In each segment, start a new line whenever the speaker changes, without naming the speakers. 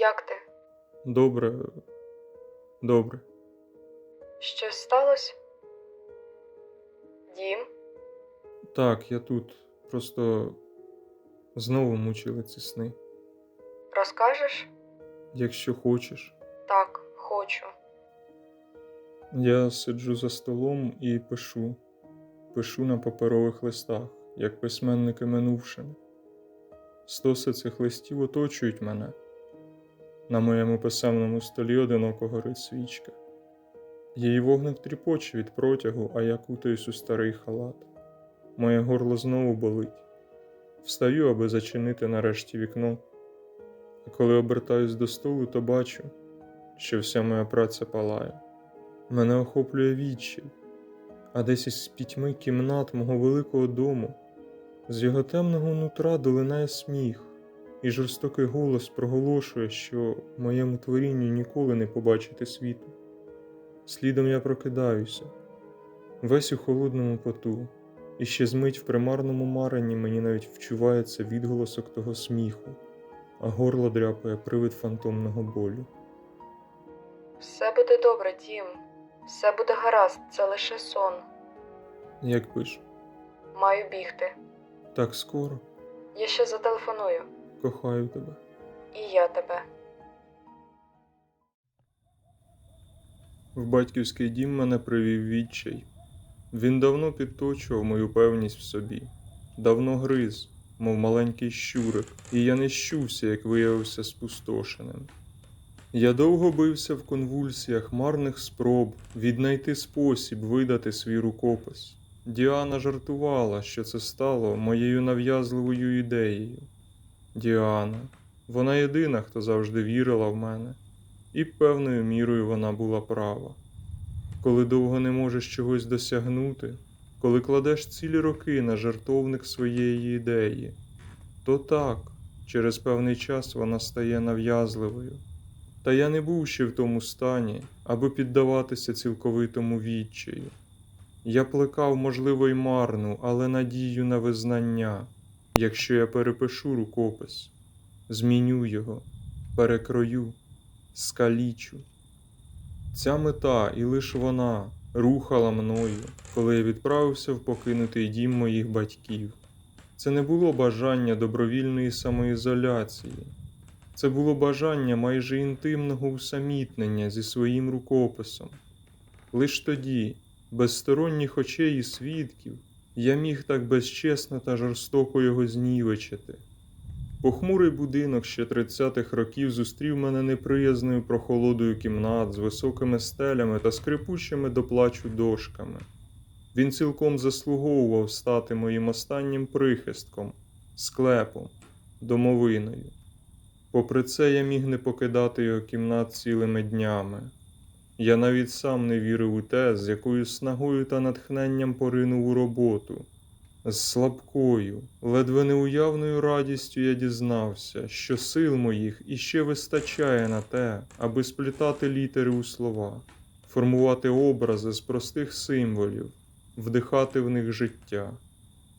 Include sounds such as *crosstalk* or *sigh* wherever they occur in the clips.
Як ти?
Добре. Добре.
Щось сталося? Дім?
Так, я тут. Просто знову мучили ці сни.
Розкажеш?
Якщо хочеш.
Так, хочу.
Я сиджу за столом і пишу. Пишу на паперових листах, як письменники минувшини. Стоси цих листів оточують мене. На моєму писемному столі одиноко горить свічка. Її вогник тріпоче від протягу, а я кутаюсь у старий халат. Моє горло знову болить. Встаю, аби зачинити нарешті вікно. А коли обертаюсь до столу, то бачу, що вся моя праця палає. Мене охоплює відчай, а десь із пітьми кімнат мого великого дому, з його темного нутра долинає сміх, і жорстокий голос проголошує, що моєму творінню ніколи не побачити світу. Слідом я прокидаюся, весь у холодному поту, і ще змить в примарному маренні мені навіть вчувається відголосок того сміху, а горло дряпає привид фантомного болю.
Все буде добре, Дім. Все буде гаразд, це лише сон.
Як пиш,
Маю бігти.
так скоро
Я ще зателефоную.
Кохаю тебе.
І я тебе.
В батьківський дім мене привів відчай. Він давно підточував мою певність в собі, давно гриз, мов маленький щурик, і я не щувся, як виявився спустошеним. Я довго бився в конвульсіях марних спроб віднайти спосіб видати свій рукопис. Діана жартувала, що це стало моєю нав'язливою ідеєю. Діана, вона єдина, хто завжди вірила в мене, і певною мірою вона була права. Коли довго не можеш чогось досягнути, коли кладеш цілі роки на жертовник своєї ідеї, то так, через певний час вона стає нав'язливою. Та я не був ще в тому стані, аби піддаватися цілковитому відчаю. Я плекав, можливо, й марну, але надію на визнання, якщо я перепишу рукопис, зміню його, перекрою, скалічу. Ця мета і лише вона рухала мною, коли я відправився в покинутий дім моїх батьків. Це не було бажання добровільної самоізоляції, це було бажання майже інтимного усамітнення зі своїм рукописом. Лиш тоді, без сторонніх очей і свідків, я міг так безчесно та жорстоко його знівечити. Похмурий будинок ще 30-х років зустрів мене неприязною прохолодою кімнат з високими стелями та скрипучими до плачу дошками. Він цілком заслуговував стати моїм останнім прихистком, склепом, домовиною. Попри це, я міг не покидати його кімнат цілими днями. Я навіть сам не вірив у те, з якою снагою та натхненням поринув у роботу. З слабкою, ледве неуявною радістю я дізнався, що сил моїх іще вистачає на те, аби сплітати літери у слова, формувати образи з простих символів, вдихати в них життя.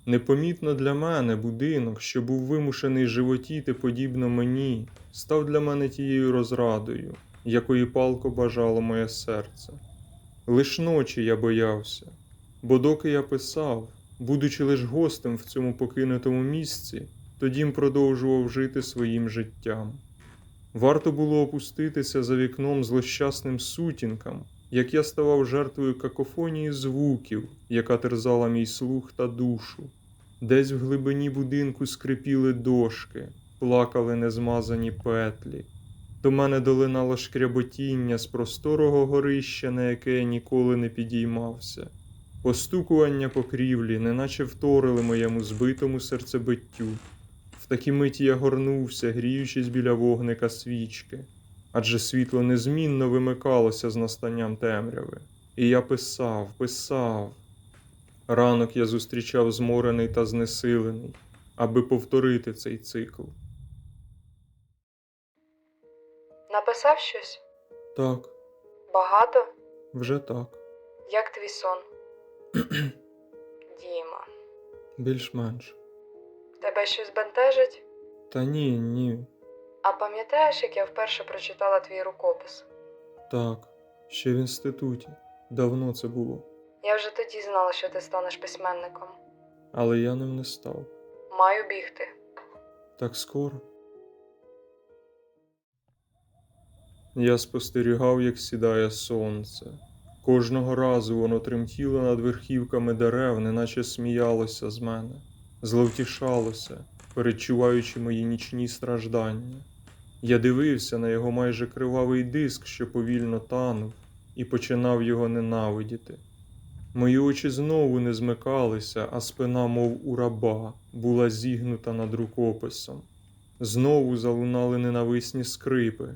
Непомітно для мене будинок, що був вимушений животіти подібно мені, став для мене тією розрадою, якої палко бажало моє серце. Лиш ночі я боявся, бо доки я писав, будучи лиш гостем в цьому покинутому місці, то дім продовжував жити своїм життям. Варто було опуститися за вікном злощасним сутінкам, як я ставав жертвою какофонії звуків, яка терзала мій слух та душу. Десь в глибині будинку скрипіли дошки, плакали незмазані петлі. До мене долинало шкряботіння з просторого горища, на яке я ніколи не підіймався. Постукування покрівлі, неначе вторили моєму збитому серцебиттю. В такій миті я горнувся, гріючись біля вогника свічки, адже світло незмінно вимикалося з настанням темряви. І я писав, писав. Ранок я зустрічав зморений та знесилений, аби повторити цей цикл.
Написав щось?
Так,
Багато?
вже так,
Як твій сон? *clears throat* Діма.
більш-менш.
Тебе щось бентежить?
Та ні, ні,
А пам'ятаєш, як я вперше прочитала твій рукопис?
Так, ще в інституті. Давно це було.
Я вже тоді знала, що ти станеш письменником.
Але я ним не став.
Маю бігти.
Так скоро. Я спостерігав, як сідає сонце. Кожного разу воно тремтіло над верхівками дерев, неначе сміялося з мене, зловтішалося, перечуваючи мої нічні страждання. Я дивився на його майже кривавий диск, що повільно танув, і починав його ненавидіти. Мої очі знову не змикалися, а спина, мов у раба, була зігнута над рукописом. Знову залунали ненависні скрипи.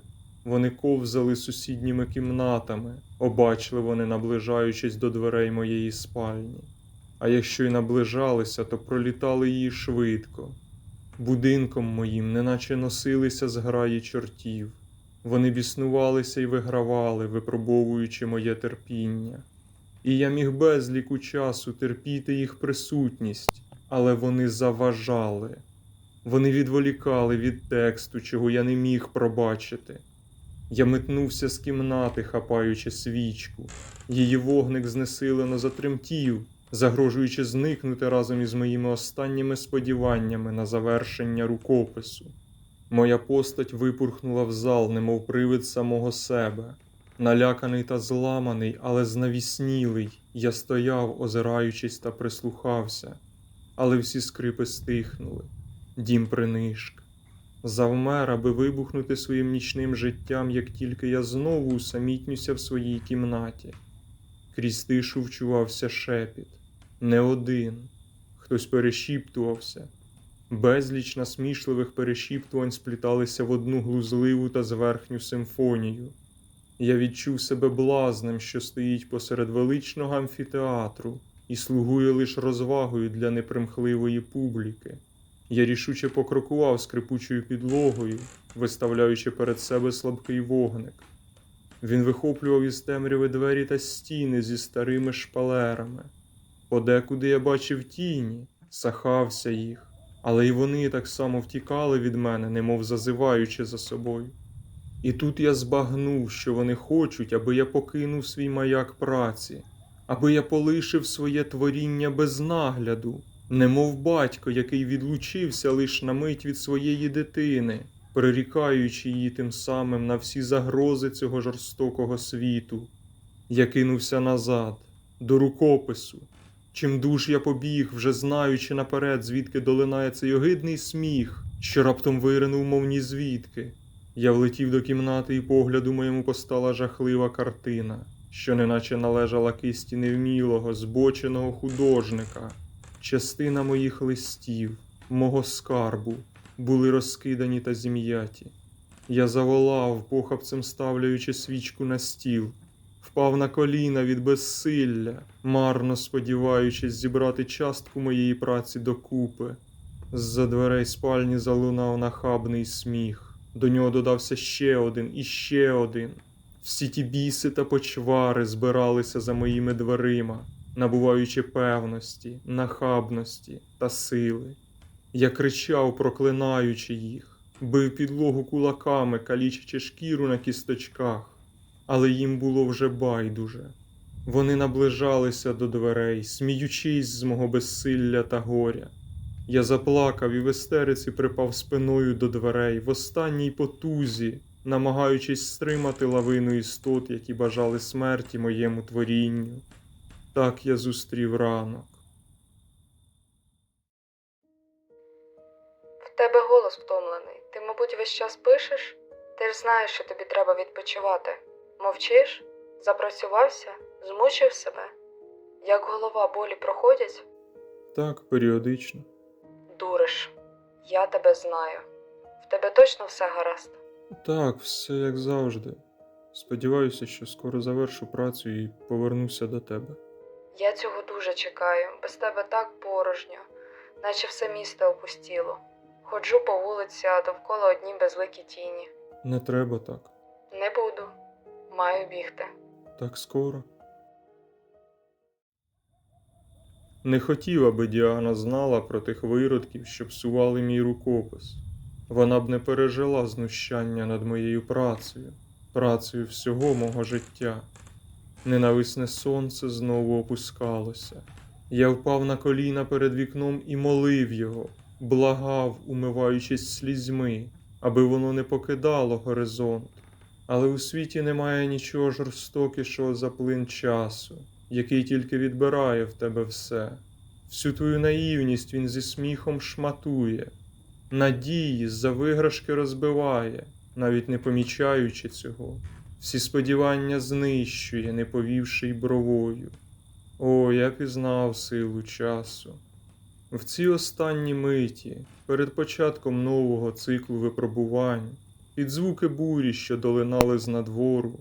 Вони ковзали сусідніми кімнатами, обачливо не наближаючись до дверей моєї спальні. А якщо й наближалися, то пролітали її швидко. Будинком моїм неначе носилися зграї чортів. Вони біснувалися й вигравали, випробовуючи моє терпіння. І я міг безліку часу терпіти їх присутність, але вони заважали. Вони відволікали від тексту, чого я не міг пробачити. Я метнувся з кімнати, хапаючи свічку. Її вогник знесилено затремтів, загрожуючи зникнути разом із моїми останніми сподіваннями на завершення рукопису. Моя постать випурхнула в зал, немов привид самого себе. Наляканий та зламаний, але знавіснілий, я стояв, озираючись та прислухався, але всі скрипи стихнули, дім принишк. Завмер, аби вибухнути своїм нічним життям, як тільки я знову усамітнюся в своїй кімнаті. Крізь тишу вчувався шепіт. Не один. Хтось перешіптувався. Безліч насмішливих перешіптувань спліталися в одну глузливу та зверхню симфонію. Я відчув себе блазнем, що стоїть посеред величного амфітеатру і слугує лише розвагою для непримхливої публіки. Я рішуче покрокував скрипучою підлогою, виставляючи перед себе слабкий вогник. Він вихоплював із темряви двері та стіни зі старими шпалерами. Подекуди я бачив тіні, сахався їх, але й вони так само втікали від мене, немов зазиваючи за собою. І тут я збагнув, що вони хочуть, аби я покинув свій маяк праці, аби я полишив своє творіння без нагляду, немов батько, який відлучився лиш на мить від своєї дитини, прирікаючи її тим самим на всі загрози цього жорстокого світу. Я кинувся назад, до рукопису. Чим дуж я побіг, вже знаючи наперед, звідки долинає цей огидний сміх, що раптом виринув, мов ні звідки. Я влетів до кімнати, і погляду моєму постала жахлива картина, що неначе належала кисті невмілого, збоченого художника. Частина моїх листів, мого скарбу, були розкидані та зім'яті. Я заволав, похапцем ставляючи свічку на стіл, впав на коліна від безсилля, марно сподіваючись зібрати частку моєї праці докупи. З-за дверей спальні залунав нахабний сміх. До нього додався ще один і ще один. Всі ті біси та почвари збиралися за моїми дверима, набуваючи певності, нахабності та сили. Я кричав, проклинаючи їх, бив підлогу кулаками, калічачи шкіру на кісточках, але їм було вже байдуже. Вони наближалися до дверей, сміючись з мого безсилля та горя. Я заплакав і в істериці припав спиною до дверей в останній потузі, намагаючись стримати лавину істот, які бажали смерті моєму творінню. Так я зустрів ранок.
В тебе голос втомлений. Ти, мабуть, весь час пишеш? Ти ж знаєш, що тобі треба відпочивати. Мовчиш? Запрацювався? Змучив себе? Як голова болі проходять?
Так, періодично.
Дуриш. Я тебе знаю. В тебе точно все гаразд?
Так, все як завжди. Сподіваюся, що скоро завершу працю і повернуся до тебе.
Я цього дуже чекаю. Без тебе так порожньо, наче все місто опустіло. Ходжу по вулиці, а довкола одні безликі тіні.
Не треба так.
Не буду. Маю бігти.
Так скоро. Не хотів, аби Діана знала про тих виродків, що псували мій рукопис. вона б не пережила знущання над моєю працею, працею всього мого життя. Ненависне сонце знову опускалося. Я впав на коліна перед вікном і молив його, благав, умиваючись слізьми, аби воно не покидало горизонт. Але у світі немає нічого жорстокішого за плин часу, який тільки відбирає в тебе все. Всю твою наївність він зі сміхом шматує, надії за виграшки розбиває, навіть не помічаючи цього. Всі сподівання знищує, не повівши й бровою. О, я пізнав силу часу. В цій останній миті, перед початком нового циклу випробувань, під звуки бурі, що долинали з надвору,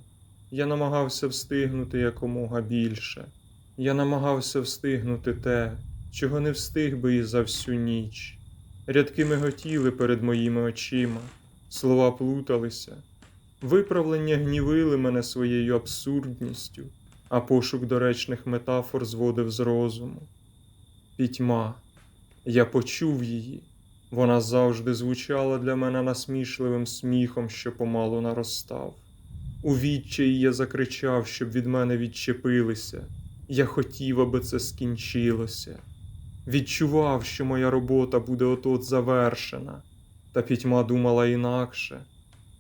я намагався встигнути якомога більше. Я намагався встигнути те, чого не встиг би і за всю ніч. Рядки миготіли перед моїми очима, слова плуталися, виправлення гнівили мене своєю абсурдністю, а пошук доречних метафор зводив з розуму. Пітьма. Я почув її. Вона завжди звучала для мене насмішливим сміхом, що помалу наростав. У відчаї я закричав, щоб від мене відчепилися. Я хотів, аби це скінчилося. Відчував, що моя робота буде от-от завершена, та пітьма думала інакше.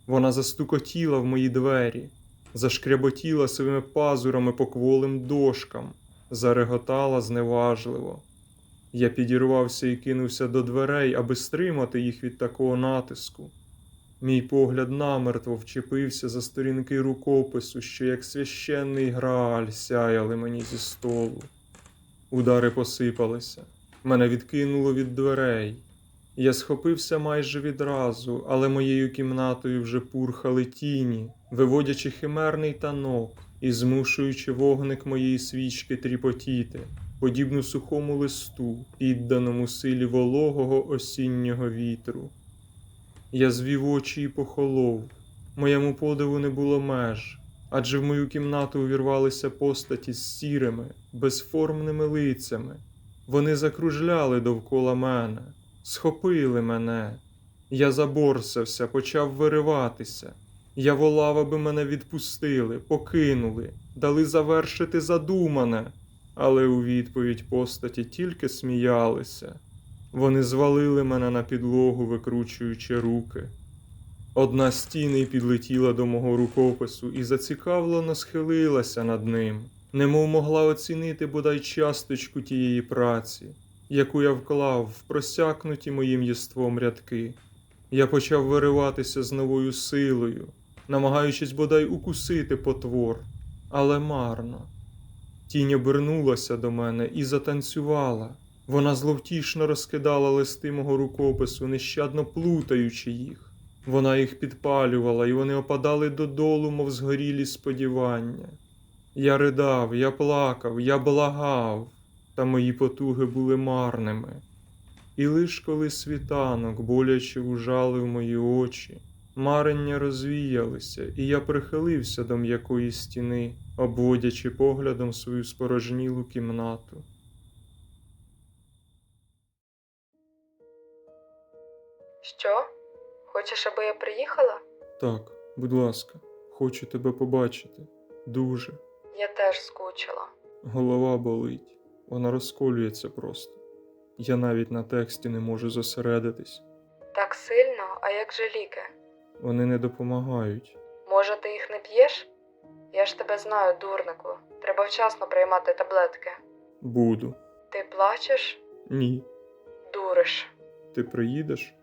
Вона застукотіла в мої двері, зашкряботіла своїми пазурами по кволим дошкам, зареготала зневажливо. Я підірвався і кинувся до дверей, аби стримати їх від такого натиску. Мій погляд намертво вчепився за сторінки рукопису, що як священний грааль сяяли мені зі столу. Удари посипалися, мене відкинуло від дверей. Я схопився майже відразу, але моєю кімнатою вже пурхали тіні, виводячи химерний танок і змушуючи вогник моєї свічки тріпотіти, подібну сухому листу, підданому силі вологого осіннього вітру. Я звів очі і похолов. Моєму подиву не було меж, адже в мою кімнату увірвалися постаті з сірими, безформними лицями. Вони закружляли довкола мене, схопили мене. Я заборсався, почав вириватися. Я волав, аби мене відпустили, покинули, дали завершити задумане. Але у відповідь постаті тільки сміялися. Вони звалили мене на підлогу, викручуючи руки. Одна з тіней підлетіла до мого рукопису і зацікавлено схилилася над ним, немов могла оцінити бодай часточку тієї праці, яку я вклав в просякнуті моїм єством рядки. Я почав вириватися з новою силою, намагаючись бодай укусити потвор, але марно. Тінь обернулася до мене і затанцювала. Вона зловтішно розкидала листи мого рукопису, нещадно плутаючи їх. Вона їх підпалювала, і вони опадали додолу, мов згорілі сподівання. Я ридав, я плакав, я благав, та мої потуги були марними. І лиш коли світанок боляче ужалив мої очі, марення розвіялися, і я прихилився до м'якої стіни, обводячи поглядом свою спорожнілу кімнату.
Що? Хочеш, аби я приїхала?
Так, будь ласка, хочу тебе побачити. Дуже.
Я теж скучила.
Голова болить, вона розколюється просто. Я навіть на тексті не можу зосередитись.
Так сильно, а як же ліки?
Вони не допомагають.
Може, ти їх не п'єш? Я ж тебе знаю, дурнику. Треба вчасно приймати таблетки.
Буду.
Ти плачеш?
Ні.
Дуриш.
Ти приїдеш?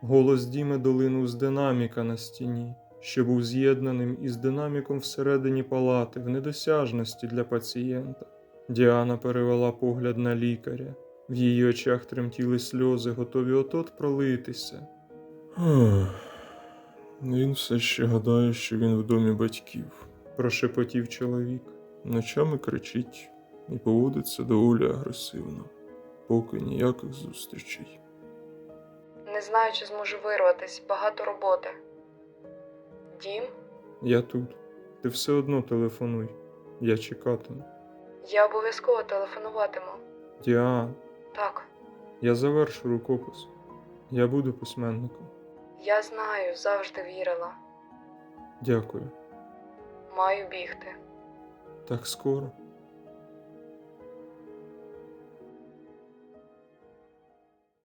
Голос Діми долинув з динаміка на стіні, що був з'єднаним із динаміком всередині палати в недосяжності для пацієнта. Діана перевела погляд на лікаря. В її очах тремтіли сльози, готові от-от пролитися. Він все ще гадає, що він в домі батьків, прошепотів чоловік. Ночами кричить і поводиться доволі агресивно, поки ніяких зустрічей.
Не знаю, чи зможу вирватись, багато роботи. Дім,
Я тут. Ти все одно телефонуй. Я чекатиму.
Я обов'язково телефонуватиму.
Діан,
Так,
я завершу рукопис. Я буду письменником.
Я знаю, завжди вірила.
Дякую.
Маю бігти.
Так скоро.